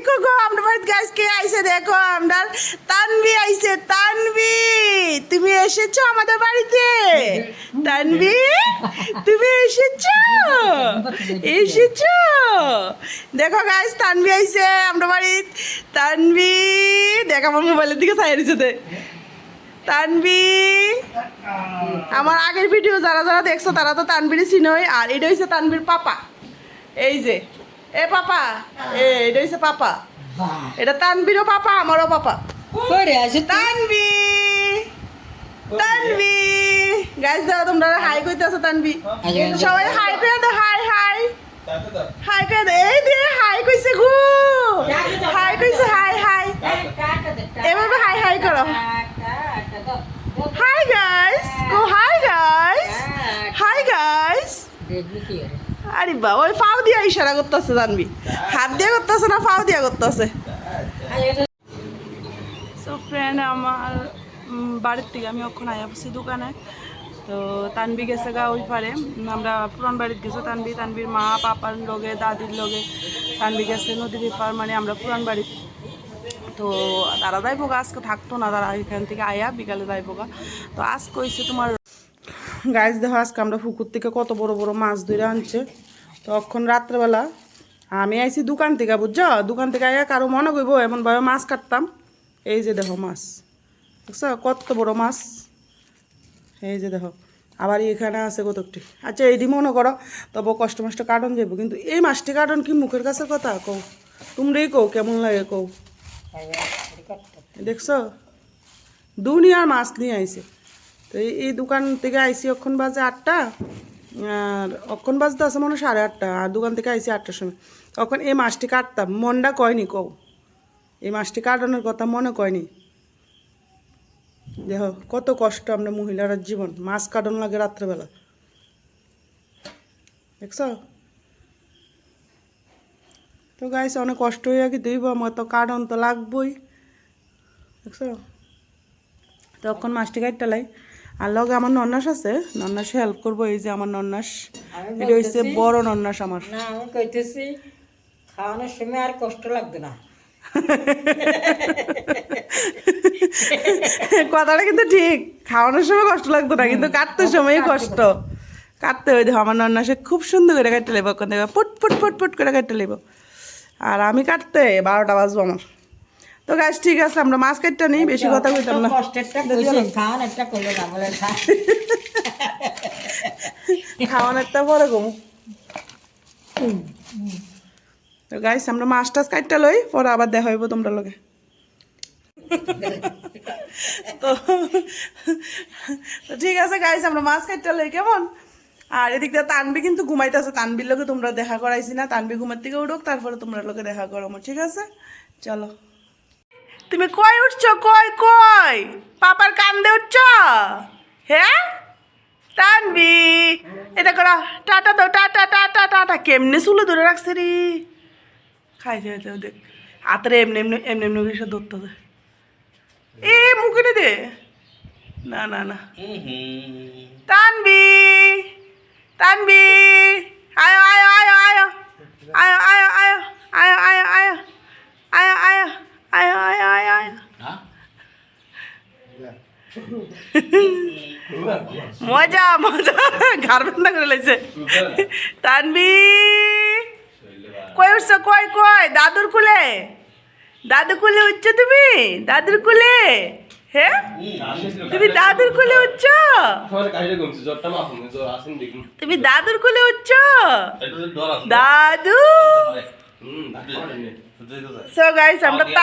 দেখো গো, আমরা বাড়িতে গাছ কে আইছে? দেখো আমরা। তানবি আইছে তানবি তুমি এসেছ আমাদের বাড়িতে? তানবি তুমি এসেছ? এসেছ? দেখো গাইস তানবি আইছে আমরা বাড়িতে। তানবি দেখ আমার মোবাইলের দিকে চাই দিছে তানবি আমার আগের ভিডিও যারা যারা দেখছ, তারা তো তানবির চিনই। আর এটা হচ্ছে তানবির পাপা। এই যে। এ পাপা এ এটা হচ্ছে পাপা। এটা তানবিরও পাপা আমারও পাপা। করে আছে তানবি তানবি গাইস দাও তোমরা হাই কইতেছো তানবি সবাই হাই করে দাও হাই হাই হাই করে দাও। এই দে হাই কইছে গো! হাই কইছে হাই হাই এভাবে হাই হাই করো। হাই গাইস গো হাই গাইস হাই গাইস আরে বাবা, ওই ফাও দিয়া ইশারা করতেছে জানবি। হাত দিয়ে করতেছে না ফাও দিয়া করতেছে? সো ফ্রেন্ড আমার বাড়ির থেকে আমি ওখান আয়া বসি দোকানে। তো তানবি গেছে গা ওই পারে। আমরা পুরান বাড়িতে গেছে তানবি। তানবির মা, পাপার লগে, দাদির লগে তানবি গেছে নদীর পার মানে আমরা পুরান বাড়ি। তো তারা যাইব আজকে থাকতো না তারা এখান থেকে আয়া, বিকালে যাইব তো আজ কইছে তোমার গাছ দেখো আজকে আমরা পুকুর থেকে কত বড় বড় মাছ ধরে আনছে। তখন রাত্রেবেলা আমি আইছি দোকান থেকে বুঝছ? দোকান থেকে আয়া কারও মনে করব এমনভাবে মাছ কাটতাম। এই যে দেখো মাছ দেখছ কত বড় মাছ। এই যে দেখো আবার এখানে আছে কতকটি। আচ্ছা এইটি মনে করো তবু কষ্ট মষ্ট কাটন যাব কিন্তু এই মাছটি কাটন কি মুখের কাছে কথা? কও তোমরাই কও কেমন লাগে কও? দেখছ? দুনিয়ার মাছ নিয়ে আইছে। তো এই- দোকান থেকে আইসি অক্ষণ বাজে আটটা, আর অক্ষণ বাজতে আছে মনে সাড়ে আটটা, আর দোকান থেকে আইসি আটটার সময়। তখন এই মাছটি কাটতাম, মনটা কয়নি কও? এই মাছটি কাটানোর কথা মনে কয়নি? দেখো, কত কষ্ট আমরা মহিলার জীবন মাছ কাটানো লাগে রাত্রেবেলা। দেখছ? তো গাইছে অনেক কষ্ট হয়ে কি দিব আমার তো কাটন তো লাগবই। দেখছ? তখন মাছটি কাটতে লাই। আর লগে আমার নন্নাস আছে। নন্নাসে হেল্প করব এই যে আমার নন্নাস। এটা হচ্ছে বড় নন্নাস আমার। না আমি কইতেছি খাওয়ানোর সময় আর কষ্ট লাগবে না। কথাটা কিন্তু ঠিক। খাওয়ানোর সময় কষ্ট লাগতো না কিন্তু কাটতে সময় কষ্ট। কাটতে ওই দেখো আমার নন্নাসে খুব সুন্দর করে কাটতে লেবো ওখান থেকে ফুট ফুট ফুট পুট করে কাটতে লেবো। আর আমি কাটতে বারোটা বাজবো আমার। তো গাছ ঠিক আছে আমরা মাছ কাটতে নেই বেশি কথা কইতাম না। খাওয়ান একটা পরে ঘুমো তো গাইস আমরা মাছ টাছ কাটতে লই পরে আবার দেখা হইব তোমরা লগে। তো ঠিক আছে গাইস আমরা মাছ কাটতে লই কেমন? আর এদিক দিয়ে তানবি কিন্তু ঘুমাইতেছে তানবির লোকে তোমরা দেখা করাইছি না। তানবি ঘুমার থেকে উঠুক তারপরে তোমরা লোকে দেখা করো ঠিক আছে? চলো। তুমি কই উঠছো? কই কই? পাপার কান্দে উঠছ? হ্যাঁ? টানবি এটা করা। টাটা দাও টাটা টাটা টাটা। কেমনে চুলে ধরে রাখছে রে? খাইছে খাইছে দেখ হাতের এমনি এমনি এমনি এমনি করে ধরতে দে এ মুখে দে না না না। টানবি টানবি আয়। মজা মজা। ঘর বন্ধ করে লাইছে। তানবি। কই উঠছো? কই কই? দাদুর কুলে? দাদু কুলে উঠছ তুমি? দাদুর কুলে? হ্যাঁ তুমি দাদুর কুলে উঠছ? তুমি দাদুর কুলে উঠছ? দাদু! সো গাইস আমরা